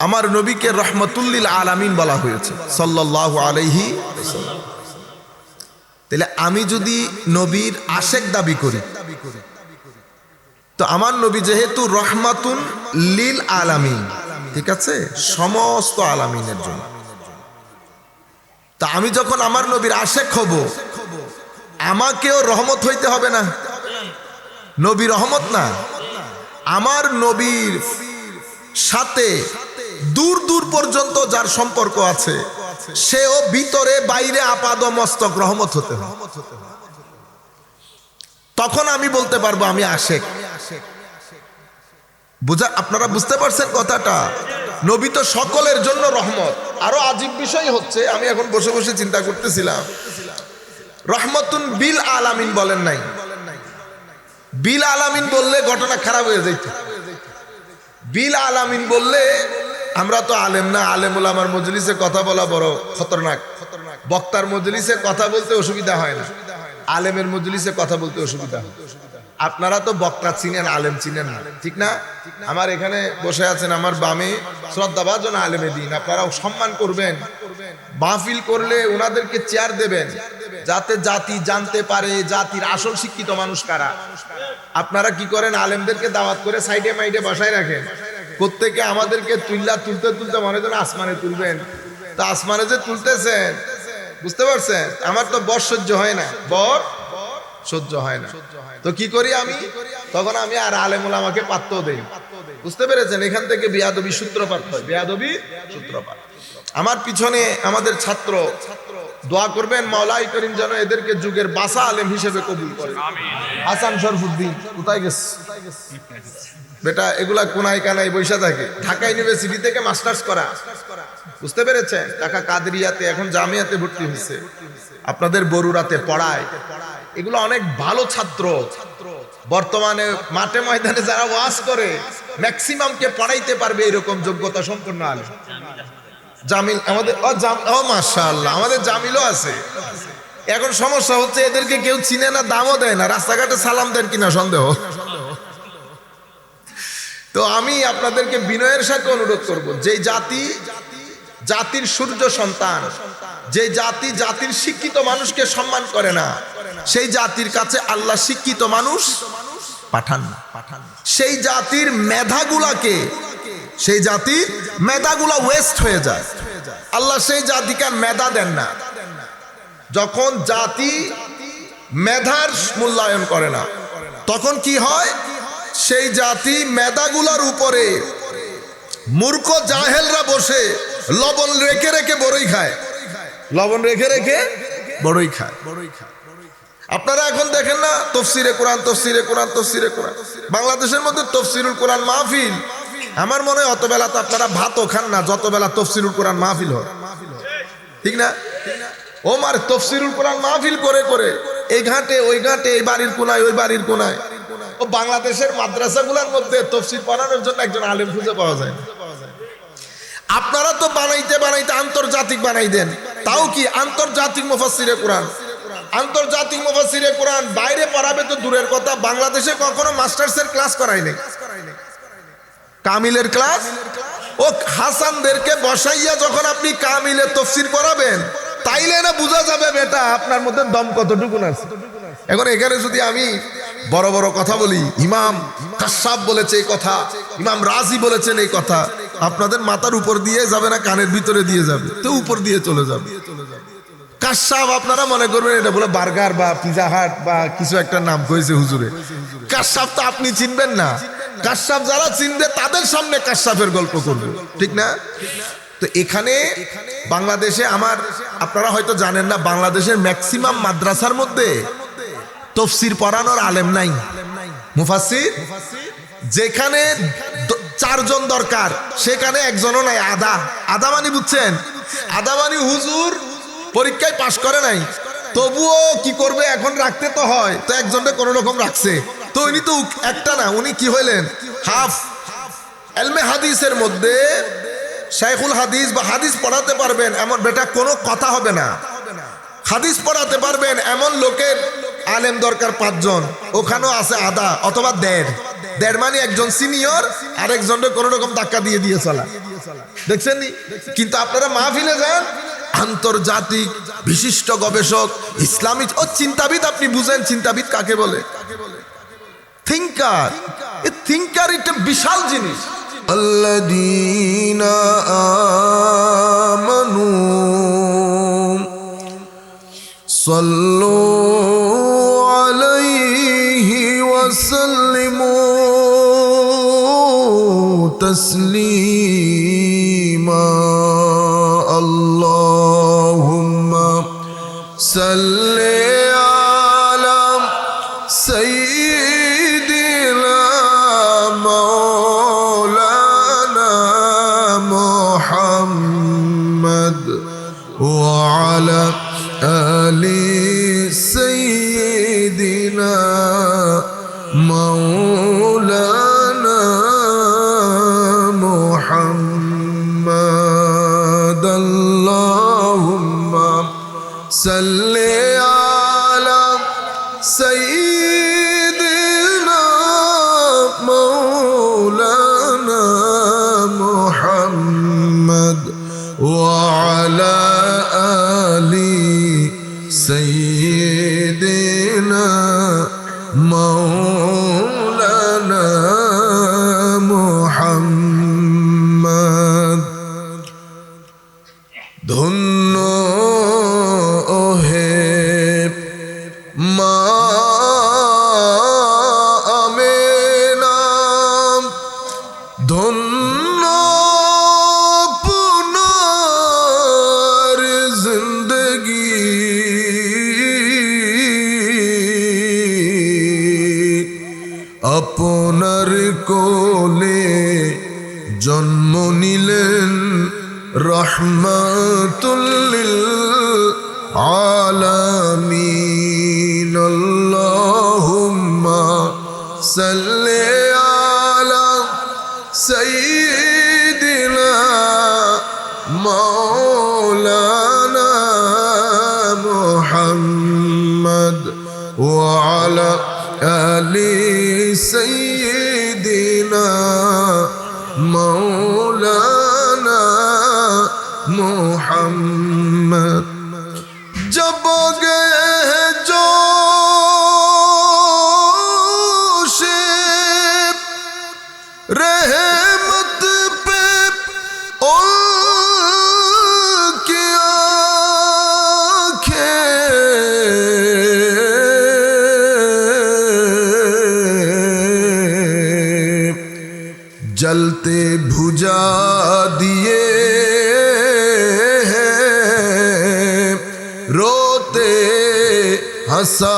আমার নবীকে রহমতুল্লিল আলামিন বলা হয়েছে সাল্লাহ ওয়াসাল্লাম। তাহলে আমি যদি নবীর আশেক দাবি করি, তো আমার নবী যেহেতু রহমাতুন লিল আলামিন, ঠিক আছে? সমস্ত আলামিনের জন্য। তা আমি যখন আমার নবীর আশেক হব, আমাকেও রহমত হইতে হবে না? নবী রহমত না? আমার নবীর সাথে দূর দূর পর্যন্ত যার সম্পর্ক আছে, সেও ভিতরে, বাইরে আপাদ মস্তক রহমত হতে তখন আমি বলতে পারব, আমি আশেক। বুঝা আপনারা বুঝতে পারছেন কথাটা? নবী তো সকলের জন্য রহমত। আরও আজীব বিষয় হচ্ছে, আমি এখন বসে বসে চিন্তা করতেছিলাম। রহমতুন বিল আলামিন বলেন নাই। বিল আলামিন বললে ঘটনা খারাপ হয়ে যাইত। বিল আলামিন বললে আমরা তো আলেম না, আলেমুল আমার মজলিসে কথা বলা বড় খতরনাক। বক্তার মজলিসে কথা বলতে অসুবিধা হয় না। আলেমের মজলিসে কথা বলতে অসুবিধা হয়। আপনারা তো বক্তা চিনেন, আলেম চিনেন না। ঠিক না? আমার এখানে বসে আছেন আমার বামে শ্রদ্ধাভাজন আলেমে দিন। আপনারা সম্মান করবেন। মাহফিল করলে ওনাদেরকে চেয়ার দেবেন। যাতে জাতি জানতে পারে জাতির আসল শিক্ষিত মানুষ কারা। আপনারা কি করেন? আলেমদেরকে দাওয়াত করে সাইডে মাইডে বসায় রাখেন। প্রত্যেকে আমাদেরকে তুললা তুলতে তুলতে মনে যেন আসমানে তুলবেন। তা আসমানে যে তুলতেছেন বুঝতে পারছেন? আমার তো বর সহ্য হয় না। বর সহ্য হয় না। তো কি করি আমি? তখন আমি আর আলেমুল আমাকে পাত্র দেই। বুঝতে পেরেছেন? এখান থেকে বিয়াদবি সূত্রপাত হয়। বিয়াদবি সূত্রপাত। আমার পিছনে আমাদের ছাত্র দোয়া করবেন মাওলাই করিম যেন এদেরকে যুগের বাসা আলেম হিসেবে কবুল করে। হাসান শরফুদ্দিন কোথায় গেছে? বেটা, এগুলা কোনায় কানায় বৈশা থাকে। ঢাকা ইউনিভার্সিটি থেকে মাস্টার্স করা। বুঝতে পেরেছেন? ঢাকা কাদরিয়াতে, এখন জামিয়াতে ভর্তি হয়েছে। আপনাদের বরুরাতে পড়ায়। এগুলো অনেক ভালো ছাত্র। বর্তমানে মাঠে ময়দানে যারা ওয়াজ করে ম্যাক্সিমামকে পড়াইতে পারবে এরকম যোগ্যতা সম্পন্ন আলেম। জামিল, আমাদের ও মাশাআল্লাহ, আমাদের জামিলও আছে। এখন সমস্যা হচ্ছে এদেরকে কেউ চিনে না, দামও দেয় না। রাস্তাঘাটে সালাম দেন কিনা সন্দেহ। তো আমি আপনাদেরকে বিনয়ের সাথে অনুরোধ করব, যে জাতি জাতির সূর্য সন্তান, যে জাতি জাতির শিক্ষিত মানুষকে সম্মান করে না, সেই জাতির কাছে আল্লাহ শিক্ষিত মানুষ পাঠান পাঠান সেই জাতির মেধাগুলাকে, সেই জাতি মেধাগুলা ওয়েস্ট হয়ে যায়। আল্লাহ সেই জাতিকে মেধা দেন না। যখন জাতি মেধার মূল্যায়ন করে না, তখন কি হয়? সেই জাতি মেদাগুলার উপরে। মূর্খ জাহেলরা বসে লবণ রেখে রেখে বড়ই খায়। লবণ রেখে রেখে বড়ই খায়। বড়ই খায় আপনারা এখন দেখেন না, তফসিরে কোরআন তফসিরে কোরআন তফসিরে কোরআন। বাংলাদেশের মধ্যে তফসিরুল কোরআন মাহফিল, আমার মনে হয় অত বেলা তো আপনারা ভাতও খান না যত বেলা তফসিরুল কোরআন মাহফিল হয়। ঠিক না? ও মার তফসিরুল কোরআন মাহফিল করে করে। এই ঘাটে, ওই ঘাটে, এই বাড়ির কোনায়, ওই বাড়ির কোনায়। ও বাংলাদেশের মাদ্রাসাগুলোর মধ্যে তফসির পড়ানোর জন্য একজন আলেম খুঁজে পাওয়া যায়। আপনারা তো বানাইতে বানাইতে আন্তর্জাতিক বানাই দেন। তাও কি আন্তর্জাতিক মুফাসসিরে কোরআন? আন্তর্জাতিক মুফাসসিরে কোরআন বাইরে পড়াবে তো দূরের কথা, বাংলাদেশে কখনো মাস্টার্সের ক্লাস করাই নাই। কামিলের ক্লাস? ও হাসানদেরকে বসাইয়া যখন আপনি কামিলের তফসির পড়াবেন, তাইলে না বোঝা যাবে বেটা আপনার মধ্যে দম কতটুকুন আছে? এখন এখানে যদি আমি বড় বড় কথা বলি। ইমাম কাশ্যাপ বলেছে এই কথা, ইমাম রাজি বলেছেন এই কথা। আপনাদের মাথার উপর দিয়ে যাবে না, কানের ভিতরে দিয়ে যাবে। তো উপর দিয়ে চলে যাবে। কাশ্যাপ আপনারা মনে করবেন এটা বলে বার্গার বা পিজা হাট বা কিছু একটা নাম কয়েছে হুজুরে। কাশ্যাপ তো আপনি চিনবেন না। কাশ্যাপ যারা চিনবে, তাদের সামনে কাশ্যাপের গল্প করবে। ঠিক না? তো এখানে বাংলাদেশে আমার, আপনারা হয়তো জানেন না, বাংলাদেশের ম্যাক্সিমাম মাদ্রাসার মধ্যে তফসির পড়ানোর আলেম নাই। মুফাসির যেখানে চারজন দরকার, সেখানে একজনও নাই আদা আদা মানি বুঝছেন? আদা মানি হুজুর পরীক্ষায় পাশ করে নাই। তবুও কি করবে, এখন রাখতে তো হয়, তো একজনকে কোনো রকম রাখছে। তো উনি তো একটা না, উনি কি হইলেন? হাফ। এলমে হাদিসের মধ্যে শাইখুল হাদিস বা হাদিস পড়াতে পারবেন, এমন বেটা কোনো কথা হবে না। হাদিস পড়াতে পারবেন, এমন লোকের আলেম দরকার পাঁচজন ওখানেও আছে আধা অথবা দেড় দেড় মানে একজন সিনিয়র আর একজনের কোনো রকম ধাক্কা দিয়ে দিয়ে চলা দেখছেন নি? কিন্তু আপনারা মাহফিলে যান আন্তর্জাতিক বিশিষ্ট গবেষক ইসলামিক ও চিন্তাবিদ আপনি বুঝেন চিন্তাবিদ কাকে বলে থিঙ্কার এ থিঙ্কার একটা বিশাল জিনিস الذين آمنوا صلوا عليه وسلموا تسليما. اللهم صل رحمة للعالمين. اللهم سل على سيدنا مولانا محمد وعلى آل سيدنا जलते भुजा दिए रोते हंसा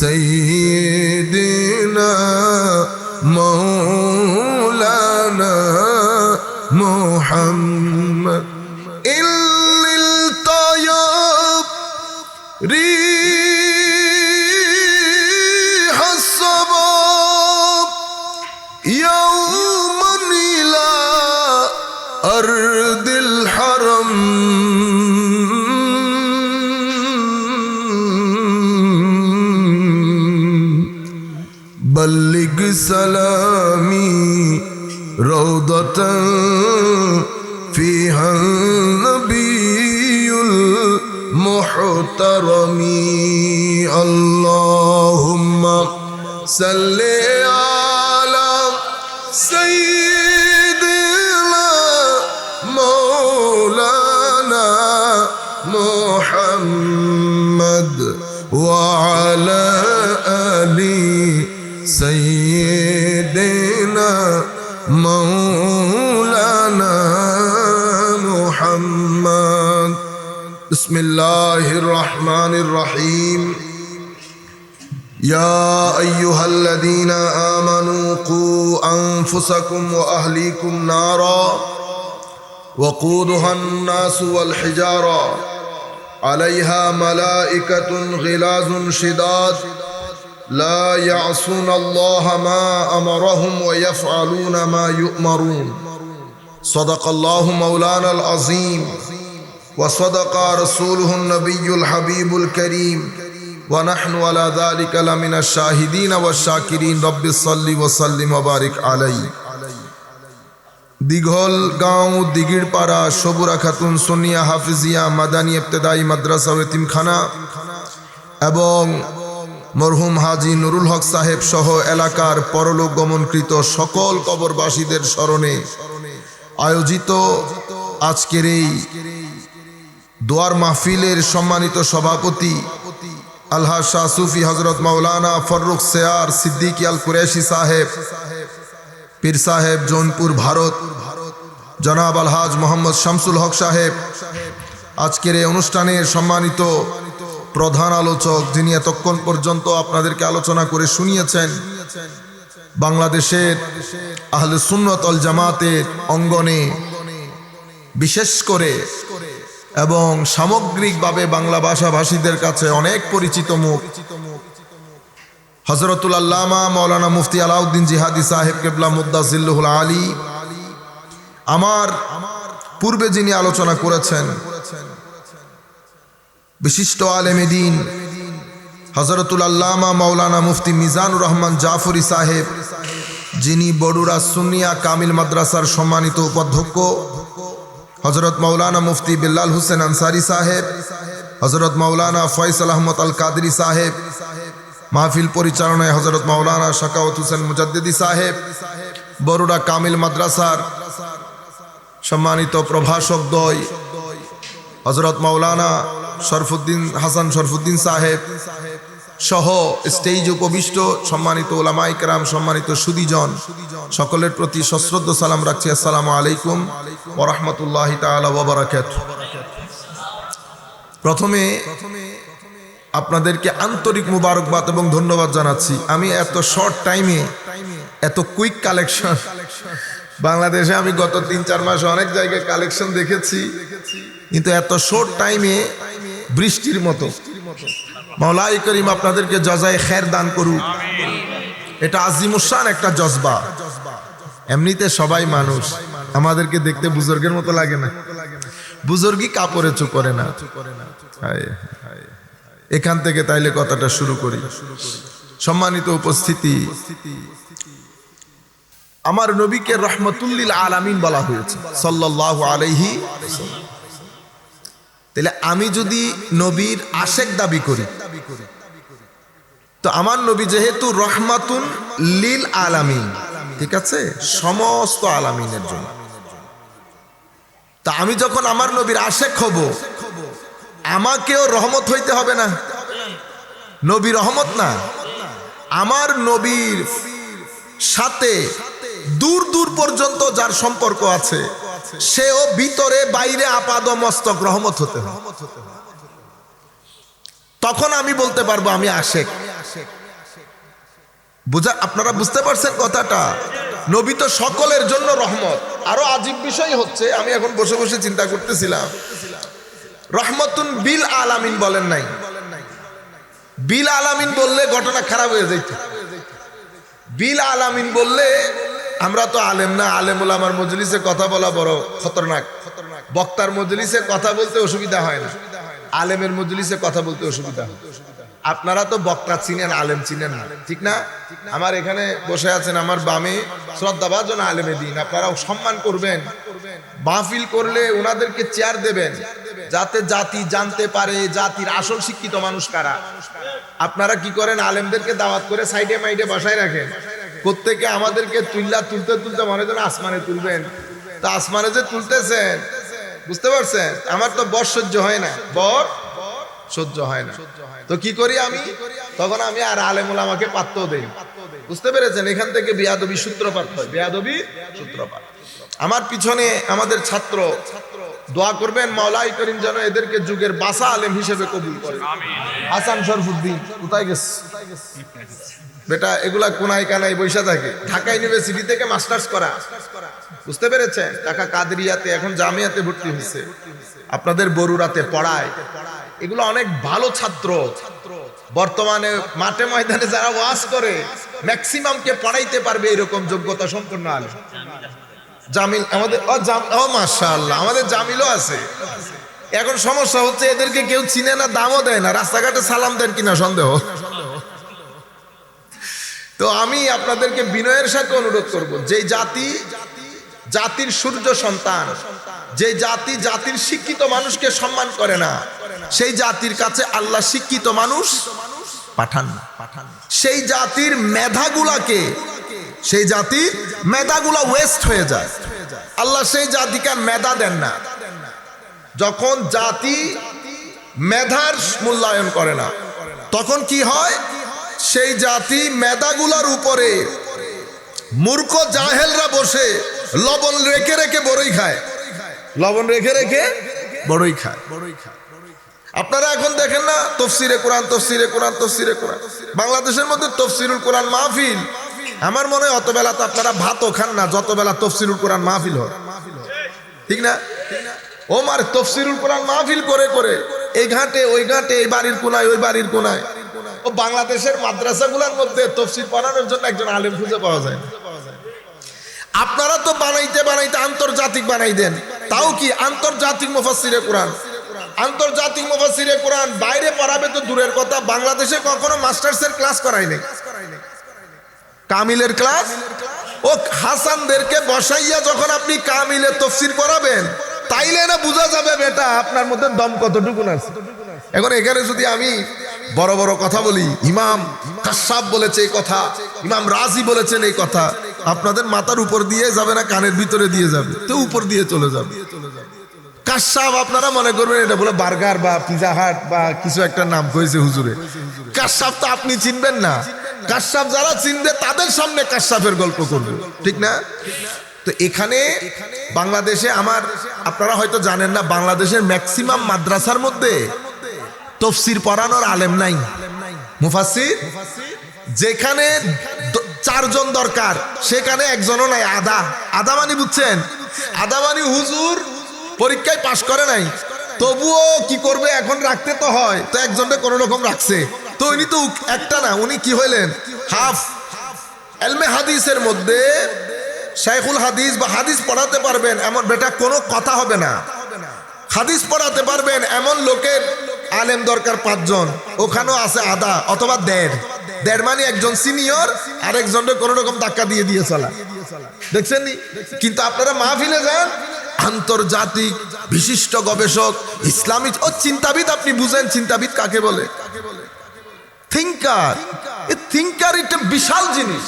سيدنا مولانا بلغ سلامي روضة فيها النبي المحترم. اللهم صل على بسم الله الرحمن الرحيم. يا أيها الذين آمنوا قوا أنفسكم وأهليكم نارا وقودها الناس والحجارة. عليها ملائكة غلاظ شداد. لا يعصون الله ما أمرهم ويفعلون ما يؤمرون. صدق الله مولانا العظيم. وصدق رسوله النبي الحبيب الكريم ونحن على ذلك لمن الشاهدين والشاكرين رب صل وسلم وبارك عليه দিঘল গাঁও দিঘির পাড়া সবুরা খাতুন সোনিয়া হাফিজিয়া মাদানী ইবতেদাই মাদ্রাসা ও এতিমখানা এবং মরহুম হাজি নুরুল হক সাহেব সহ এলাকার পরলোক গমনকৃত সকল কবরবাসীদের স্মরণে আয়োজিত আজকের এই দোয়ার মাহফিলের সম্মানিত সভাপতি আল্লাহ শাহ সুফি হজরত মাওলানা ফররুখ সেয়ার সিদ্দিকী আল কুরেশি সাহেব, পীর সাহেব জৌনপুর ভারত, জনাব আলহাজ মোহাম্মদ শামসুল হক সাহেব। আজকের এই অনুষ্ঠানের সম্মানিত প্রধান আলোচক যিনি এতক্ষণ পর্যন্ত আপনাদেরকে আলোচনা করে শুনিয়েছেন, বাংলাদেশের আহলে সুন্নত অল জামাতের অঙ্গনে বিশেষ করে এবং সামগ্রিকভাবে বাংলা ভাষাভাষীদের কাছে অনেক পরিচিত মুখ। হজরতুল আল্লামা মৌলানা মুফতি আলাউদ্দিন জিহাদি সাহেব কেবলা মুদাজিল্লুল আলী। আমার পূর্বে যিনি আলোচনা করেছেন, বিশিষ্ট আলেমেদিন হজরতুল আল্লামা মৌলানা মুফতি মিজানুর রহমান জাফরি সাহেব, যিনি বড়ুরা সুনিয়া কামিল মাদ্রাসার সম্মানিত উপাধ্যক্ষ। হজরত মৌলানা মুফতি বিল্লাল হুসেন আনসারি সাহেব, হজরত মৌলানা ফয়সাল আহমদ আল কাদরি সাহেব, মাহফিল পরিচালনায় হজরত মৌলানা শাকাওয়াত হুসেন মুজাদ্দিদি সাহেব, বরুড়া কামিল মাদ্রাসার সম্মানিত প্রভাষক দয় হজরত মৌলানা শরফুদ্দিন হাসান শরফুদ্দিন সাহেব সহ স্টেজ উপবিষ্ট, সম্মানিত ওলামাই কেরাম সম্মানিত সুদীজন, সকলের প্রতি সশ্রদ্ধ সালাম রাখছি। আসসালামু আলাইকুম ওরহমতুল্লাহ তালা ওবরাকাত প্রথমে আপনাদেরকে আন্তরিক মুবারকবাদ এবং ধন্যবাদ জানাচ্ছি। আমি এত শর্ট টাইমে এত কুইক কালেকশন বাংলাদেশে আমি গত তিন চার মাস অনেক জায়গায় কালেকশন দেখেছি, কিন্তু এত শর্ট টাইমে বৃষ্টির মতো। মাওলাই করিম আপনাদেরকে জজায় খের দান করুক। এটা আজিমুসান একটা জজবা। এমনিতে সবাই মানুষ। আমাদেরকে দেখতে বুজুর্গের মতো লাগে না। বুজুর্গই কাপড়ে চু করে না। এখান থেকে তাইলে কথাটা শুরু করি। সম্মানিত উপস্থিতি। আমার নবীকে রহমতুল্লিল আলামিন বলা হয়েছে সাল্লাহ আলাইহি তাহলে আমি যদি নবীর আশেক দাবি করি তো আমার নবী যেহেতু রহমাতুন লিল আলামিন, ঠিক আছে? সমস্ত আলামিনের জন্য। তা আমি যখন আমার নবীর আশেক হব, আমাকেও রহমত হইতে হবে না? নবী রহমত না? আমার নবীর সাথে দূর দূর পর্যন্ত যার সম্পর্ক আছে, সেও ভিতরে বাইরে আপাদ মস্তক রহমত হতে হবে। তখন আমি বলতে পারব আমি আশেক। বুঝা আপনারা বুঝতে পারছেন কথাটা? নবী তো সকলের জন্য রহমত। আরও আজীব বিষয় হচ্ছে, আমি এখন বসে বসে চিন্তা করতেছিলাম। রহমতুন বিল আলামিন বলেন নাই। বিল আলামিন বললে ঘটনা খারাপ হয়ে যাইত বিল আলামিন বললে, আমরা তো আলেম না আলেম বলে আমার মজলিসে কথা বলা বড় খতরনাক। বক্তার মজলিসে কথা বলতে অসুবিধা হয় না। আলেমের মজলিসে কথা বলতে অসুবিধা হয়। আপনারা তো বক্তা চিনেন, আলেম চিনেন না। ঠিক না? আমার এখানে বসে আছেন আমার বামে শ্রদ্ধাভাজন আলেমে দিন। আপনারা সম্মান করবেন। মাহফিল করলে ওনাদেরকে চেয়ার দেবেন। যাতে জাতি জানতে পারে জাতির আসল শিক্ষিত মানুষ কারা। আপনারা কি করেন? আলেমদেরকে দাওয়াত করে সাইডে মাইডে বসায় রাখেন। প্রত্যেকে আমাদেরকে তুললা তুলতে তুলতে মনে যেন আসমানে তুলবেন। তা আসমানে যে তুলতেছেন, বুঝতে পারছেন? আমার তো বর সহ্য হয় না। বর? সহ্য হয় না। তো কি করি আমি? তখন আমি আর আলেমুল আমাকে পাত্র দেই। বুঝতে পেরেছেন? এখান থেকে বিয়াদবি সূত্রপাত হয়। বিয়াদবি সূত্রপাত। আমার পিছনে আমাদের ছাত্র দোয়া করবেন, মাওলাই করিম যেন এদেরকে যুগের বাসা আলেম হিসেবে কবুল করে। হাসান শরফুদ্দিন, কোথায় গেছে? বেটা, এগুলা কোনায় কানায় বৈশা থাকে। ঢাকা ইউনিভার্সিটি থেকে মাস্টার্স করা। বুঝতে পেরেছেন? টাকা কাদরিয়াতে, এখন জামিয়াতে ভর্তি হয়েছে। আপনাদের বরুরাতে পড়ায়। এগুলো অনেক ভালো ছাত্র। বর্তমানে মাঠে ময়দানে যারা ওয়াজ করে ম্যাক্সিমামকে পড়াইতে পারবে এরকম যোগ্যতা সম্পন্ন আলে জামিল, আমাদের ও মাশাআল্লাহ, আমাদের জামিলও আছে। এখন সমস্যা হচ্ছে এদেরকে কেউ চিনে না, দামও দেয় না, রাস্তাঘাটে সালাম দেন কিনা সন্দেহ? তো আমি আপনাদেরকে বিনয়ের সাথে অনুরোধ করব, যে জাতি, জাতির সূর্য সন্তান, যে জাতি, জাতির শিক্ষিত মানুষকে সম্মান করে না সেই জাতির কাছে আল্লাহ শিক্ষিত মানুষ পাঠান। পাঠান সেই জাতির মেধাগুলাকে, সেই জাতি মেধাগুলা ওয়েস্ট হয়ে যায়। আল্লাহ সেই জাতিকে মেধা দেন না। যখন জাতি মেধার মূল্যায়ন করে না, তখন কি হয়? সেই জাতি মেধাগুলার উপরে মূর্খ জাহেলরা বসে লবণ রেখে রেখে বড়ই খায়। লবণ রেখে রেখে বড়ই খায় বড়ই খায়। আপনারা এখন দেখেন না, তফসিরে কোরআন তফসিরে কোরআন তফসিরে কোরআন। বাংলাদেশের মধ্যে তফসিরুল কোরআন মাহফিল। আমার মনে হয় অত বেলা তো আপনারা ভাতও খান না যত বেলা তফসিরুল কোরআন মাহফিল হয়। ঠিক না? ও মার তফসিরুল কোরআন মাহফিল করে করে। এই ঘাটে, ওই ঘাটে, এই বাড়ির কোনায়, ওই বাড়ির কোনায়। ও বাংলাদেশের মাদ্রাসাগুলোর মধ্যে তফসির পড়ানোর জন্য একজন আলেম খুঁজে পাওয়া যায় আপনারা তো বানাইতে বানাইতে আন্তর্জাতিক বানাই দেন। তাও কি আন্তর্জাতিক মুফাসসিরে কোরআন? আন্তর্জাতিক মুফাসসিরে কোরআন, বাইরে পড়াবে তো দূরের কথা, বাংলাদেশে কখনো মাস্টার্সের ক্লাস করাই নাই। কামিলের ক্লাস? ও হাসানদেরকে বসাইয়া যখন আপনি কামিলের তফসির করাবেন তাইলে না বোঝা যাবে বেটা আপনার মধ্যে দম কতটুকু আছে? এখন এখানে যদি আমি বড় বড় কথা বলি, ইমাম কাশ্যাপ বলেছে এই কথা, ইমাম রাজি বলেছেন এই কথা, আপনাদের মাথার উপর দিয়ে যাবে না, কানের ভিতরে দিয়ে যাবে, তো উপর দিয়ে চলে যাবে চলে যাবে। কাশ্যাপ আপনারা মনে করবেন এটা বলে বার্গার বা পিজা হাট বা কিছু একটা নাম কয়েছে হুজুরে। কাশ্যাপ তো আপনি চিনবেন না। কাশ্যাপ যারা চিনবে তাদের সামনে কাশ্যাপের গল্প করবে। ঠিক না? তো এখানে বাংলাদেশে আমার, আপনারা হয়তো জানেন না, বাংলাদেশের ম্যাক্সিমাম মাদ্রাসার মধ্যে তফসির পড়ানোর আলেম নাই। মুফাসির যেখানে চারজন দরকার, সেখানে একজনও নাই, আদা। আদা মানি বুঝছেন? আদা মানি হুজুর পরীক্ষায় পাশ করে নাই। তবুও কি করবে? এখন রাখতে তো হয়। তো একজনকে কোনো রকম রাখছে। তো উনি তো একটা না, উনি কি হইলেন? হাফ এলমে হাদিসের মধ্যে শাইখুল হাদিস বা হাদিস পড়াতে পারবেন, এমন বেটা, কোনো কথা হবে না। হাদিস পড়াতে পারবেন, এমন লোকের আলেম দরকার পাঁচজন। ওখানেও আছে আদা অথবা দেড়। দেড় মানে একজন সিনিয়র আর একজনকে কোনো রকম ধাক্কা দিয়ে দিয়ে চলা। দেখছেন কিন্তু আপনারা মাহফিলে যান আন্তর্জাতিক বিশিষ্ট গবেষক, ইসলামিক, ও চিন্তাবিদ আপনি বুঝেন, চিন্তাবিদ কাকে বলে? থিঙ্কার থিঙ্কার এটা বিশাল জিনিস।